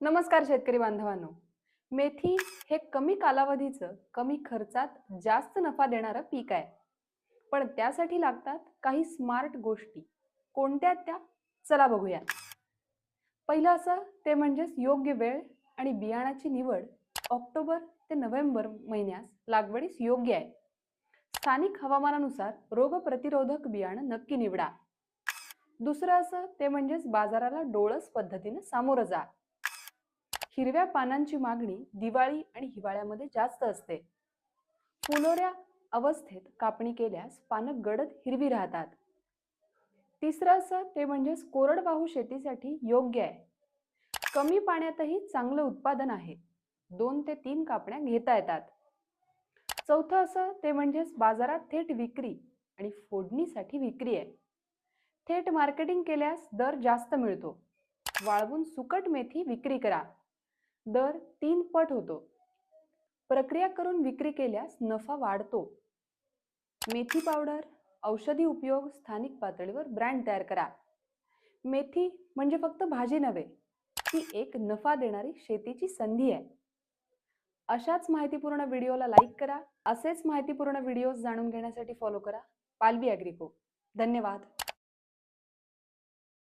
नमस्कार शेतकरी बांधवांनो. मेथी हे कमी कालावधीचं कमी खर्चात जास्त नफा देणारं पीक आहे. पण त्यासाठी लागतात काही स्मार्ट गोष्टी. कोणत्या त्या? चला बघूया. पहिलं असं ते म्हणजेच योग्य वेळ आणि बियाणाची निवड ऑक्टोबर ते नोव्हेंबर महिन्यास लागवडीस योग्य आहे. स्थानिक हवामानानुसार रोगप्रतिरोधक बियाणं नक्की निवडा. दुसरं असं ते म्हणजेच बाजाराला डोळस पद्धतीनं सामोरं जा. हिरव्या पानांची मागणी दिवाळी आणि हिवाळ्यामध्ये जास्त असते. फुलोऱ्या अवस्थेत कापणी केल्यास पानं गडद हिरवी राहतात. तिसरं असं ते म्हणजेच कोरडवाहू शेतीसाठी योग्य आहे. कमी पाण्यातही चांगलं उत्पादन आहे. दोन ते तीन कापण्या घेता येतात. चौथं असं ते म्हणजेच बाजारात थेट विक्री आणि फोडणीसाठी विक्री आहे. थेट मार्केटिंग केल्यास दर जास्त मिळतो. वाळवून सुकट मेथी विक्री करा. दर तीन पट होतो. प्रक्रिया करून विक्री केल्यास नफा वाढतो. मेथी पावडर औषधी उपयोग स्थानिक पातळीवर ब्रँड तयार करा. मेथी म्हणजे फक्त भाजी नव्हे ती एक नफा देणारी शेतीची संधी आहे. अशाच माहितीपूर्ण व्हिडिओला लाईक करा. असेच माहितीपूर्ण व्हिडिओज जाणून घेण्यासाठी फॉलो करा. पालवी अॅग्रिको. धन्यवाद.